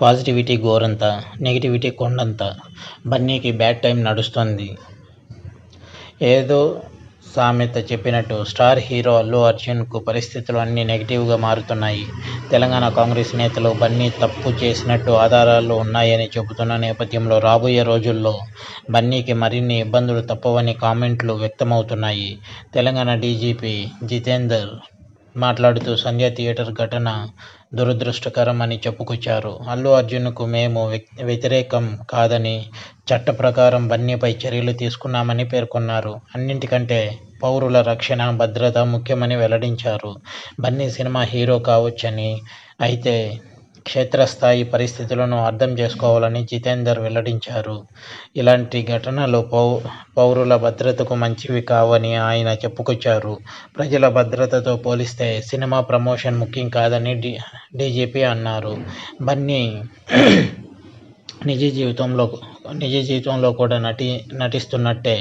Positivity గోరంత negativity కొండంత బన్నీకి bad time నడుస్తోంది. ఏదో సామెత చెప్పినట్టు స్టార్ హీరో అల్లు అర్జున్కు పరిస్థితులు అన్నీ నెగిటివ్గా మారుతున్నాయి. తెలంగాణ కాంగ్రెస్ నేతలు బన్నీ తప్పు చేసినట్టు ఆధారాలు ఉన్నాయని చెబుతున్న నేపథ్యంలో రాబోయే రోజుల్లో బన్నీకి మరిన్ని ఇబ్బందులు తప్పవని కామెంట్లు వ్యక్తమవుతున్నాయి. తెలంగాణ డీజీపీ జితేందర్ మాట్లాడుతూ సంధ్య థియేటర్ ఘటన దురదృష్టకరం అని చెప్పుకొచ్చారు. అల్లు అర్జున్కు మేము వ్యతిరేకం కాదని చట్ట ప్రకారం బన్నీపై చర్యలు తీసుకున్నామని పేర్కొన్నారు. అన్నింటికంటే పౌరుల రక్షణ భద్రత ముఖ్యమని వెల్లడించారు. బన్నీ సినిమా హీరో కావచ్చని అయితే క్షేత్రస్థాయి పరిస్థితులను అర్థం చేసుకోవాలని జితేందర్ వెల్లడించారు. ఇలాంటి ఘటనలు పౌ పౌరుల భద్రతకు మంచివి కావని ఆయన చెప్పుకొచ్చారు. ప్రజల భద్రతతో పోలిస్తే సినిమా ప్రమోషన్ ముఖ్యం కాదని డి డీజీపీ అన్నారు. బన్నీ నిజ జీవితంలో నిజ జీవితంలో కూడా నటి నటిస్తున్నట్టే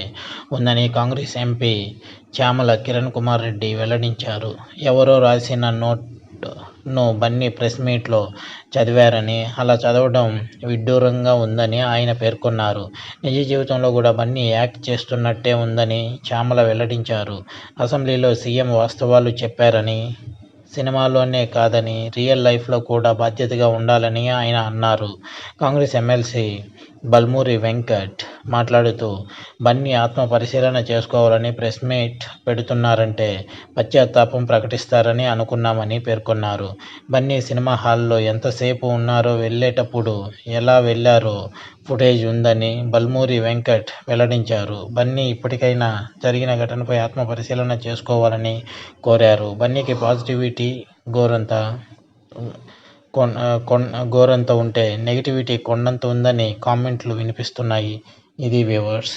ఉందని కాంగ్రెస్ ఎంపీ చామల కిరణ్ కుమార్ రెడ్డి వెల్లడించారు. ఎవరో రాసిన నోట్ ను బన్నీ ప్రెస్ మీట్లో చదివారని అలా చదవడం విడ్డూరంగా ఉందని ఆయన పేర్కొన్నారు. నిజ జీవితంలో కూడా బన్నీ యాక్ట్ చేస్తున్నట్టే ఉందని చామల వెల్లడించారు. అసెంబ్లీలో సీఎం వాస్తవాలు చెప్పారని సినిమాలోనే కాదని రియల్ లైఫ్లో కూడా బాధ్యతగా ఉండాలని ఆయన అన్నారు. కాంగ్రెస్ ఎమ్మెల్సీ బల్మూరి వెంకట్ మాట్లాడుతూ బన్నీ ఆత్మ పరిశీలన చేసుకోవాలని ప్రెస్ మీట్ పెడుతున్నారంటే పశ్చాత్తాపం ప్రకటిస్తారని అనుకున్నామని పేర్కొన్నారు. బన్నీ సినిమా హాల్లో ఎంతసేపు ఉన్నారో వెళ్ళేటప్పుడు ఎలా వెళ్ళారో ఫుటేజ్ ఉందని బల్మూరి వెంకట్ వెల్లడించారు. బన్నీ ఇప్పటికైనా జరిగిన ఘటనపై ఆత్మ పరిశీలన చేసుకోవాలని కోరారు. బన్నీకి పాజిటివిటీ గోరంతా కొన్ కొన్ గోరంత ఉంటే నెగిటివిటీ కొండంత ఉందని కామెంట్లు వినిపిస్తున్నాయి. ఇది వ్యూవర్స్